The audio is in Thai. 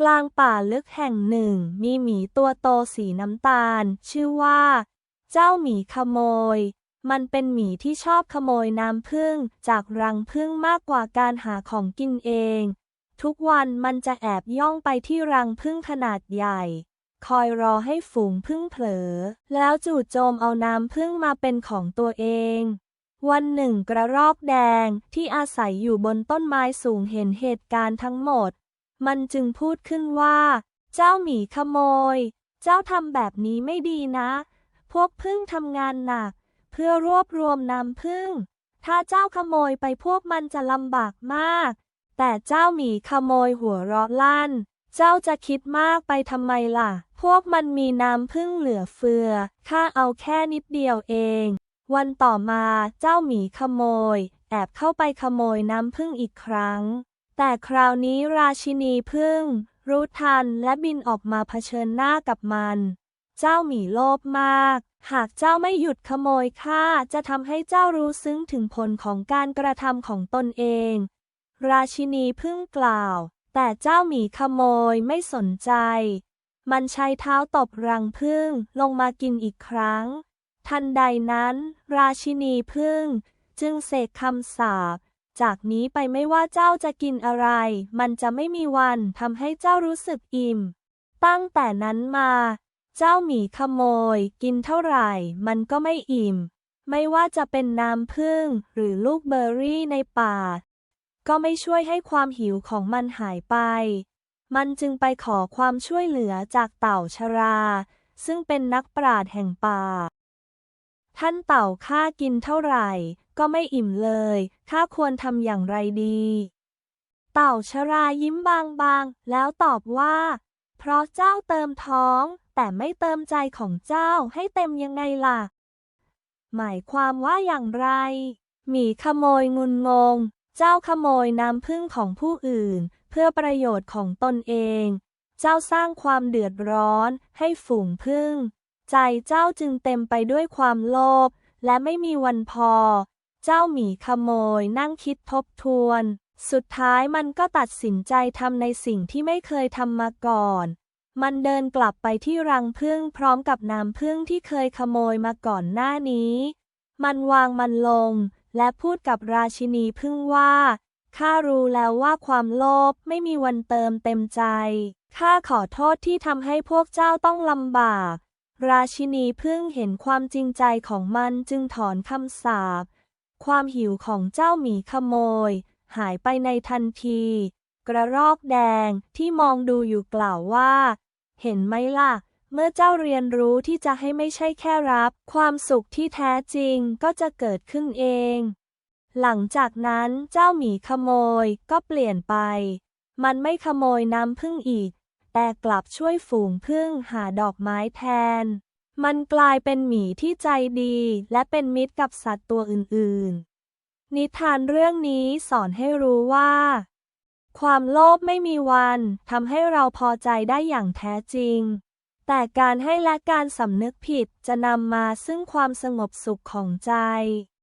กลางป่าลึกแห่งหนึ่ง มีหมีตัวโตสีน้ำตาล ชื่อว่า เจ้าหมีขโมย มันเป็นหมีที่ชอบขโมยน้ำผึ้งจากรังผึ้งมากกว่าการหาของกินเอง ทุกวันมันจะแอบย่องไปที่รังผึ้งขนาดใหญ่ คอยรอให้ฝูงผึ้งเผลอ แล้วจู่โจมเอาน้ำผึ้งมาเป็นของตัวเอง วันหนึ่งกระรอกแดงที่อาศัยอยู่บนต้นไม้สูงเห็นเหตุการณ์ทั้งหมด มันจึงพูดขึ้นว่า เจ้าหมีขโมย เจ้าทำแบบนี้ไม่ดีนะ พวกพึ่งทำงานหนัก เพื่อรวบรวมน้ำพึ่ง ถ้าเจ้าขโมยไปพวกมันจะลำบากมาก แต่เจ้าหมีขโมยหัวเราะลั่น เจ้าจะคิดมากไปทำไมล่ะ พวกมันมีน้ำพึ่งเหลือเฟือ ข้าเอาแค่นิดเดียวเอง วันต่อมาเจ้าหมีขโมย แอบเข้าไปขโมยน้ำพึ่งอีกครั้ง แต่คราวนี้ราชินีพึ่ง รู้ทันและบินออกมาเผชิญหน้ากับมัน เจ้าหมีโลภมาก หากเจ้าไม่หยุดขโมยข้าจะทำให้เจ้ารู้ซึ้งถึงผลของการกระทำของตนเอง ราชินีพึ่งกล่าว แต่เจ้าหมีขโมยไม่สนใจ มันใช้เท้าตบรังพึ่งลงมากินอีกครั้ง ทันใดนั้น ราชินีพึ่ง จึงเสกคำสาป จากนี้ไปไม่ว่าเจ้าจะกินอะไร มันจะไม่มีวันทำให้เจ้ารู้สึกอิ่ม ตั้งแต่นั้นมา เจ้าหมีขโมย กินเท่าไหร่ มันก็ไม่อิ่ม ไม่ว่าจะเป็นน้ำผึ้งหรือลูกเบอร์รี่ในป่า ก็ไม่ช่วยให้ความหิวของมันหายไป มันจึงไปขอความช่วยเหลือจากเต่าชรา ซึ่งเป็นนักปราชญ์แห่งป่า ท่านเต่าข้ากินเท่าไหร่ ก็ไม่อิ่มเลยข้าควรทำอย่างไรดี เต่าชรายิ้มบางๆ แล้วตอบว่า เพราะเจ้าเติมท้อง แต่ไม่เติมใจของเจ้าให้เต็มยังไงล่ะ หมายความว่าอย่างไร หมีขโมยงุนงง เจ้าขโมยน้ำผึ้งของผู้อื่น เพื่อประโยชน์ของตนเอง เจ้าสร้างความเดือดร้อนให้ฝูงผึ้งใจเจ้าจึงเต็มไปด้วยความโลภและไม่มีวันพอ เจ้าหมีขโมยนั่งคิดทบทวน สุดท้ายมันก็ตัดสินใจทำในสิ่งที่ไม่เคยทำมาก่อน มันเดินกลับไปที่รังผึ้งพร้อมกับน้ำผึ้งที่เคยขโมยมาก่อนหน้านี้ มันวางมันลง และพูดกับราชินีผึ้งว่าข้ารู้แล้วว่าความโลภไม่มีวันเติมเต็มใจ ข้าขอโทษที่ทำให้พวกเจ้าต้องลำบาก ราชินีผึ้งเห็นความจริงใจของมันจึงถอนคำสาป ความหิวของเจ้าหมีขโมย หายไปในทันที กระรอกแดงที่มองดูอยู่กล่าวว่า เห็นไหมล่ะ เมื่อเจ้าเรียนรู้ที่จะให้ไม่ใช่แค่รับ ความสุขที่แท้จริงก็จะเกิดขึ้นเอง หลังจากนั้นเจ้าหมีขโมยก็เปลี่ยนไป มันไม่ขโมยน้ำผึ้งอีก แต่กลับช่วยฝูงผึ้งหาดอกไม้แทน มันกลายเป็นหมีที่ใจดี และเป็นมิตรกับสัตว์ตัวอื่น ๆ นิทานเรื่องนี้สอนให้รู้ว่า ความโลภไม่มีวันทำให้เราพอใจได้อย่างแท้จริง แต่การให้และการสำนึกผิดจะนำมาซึ่งความสงบสุขของใจ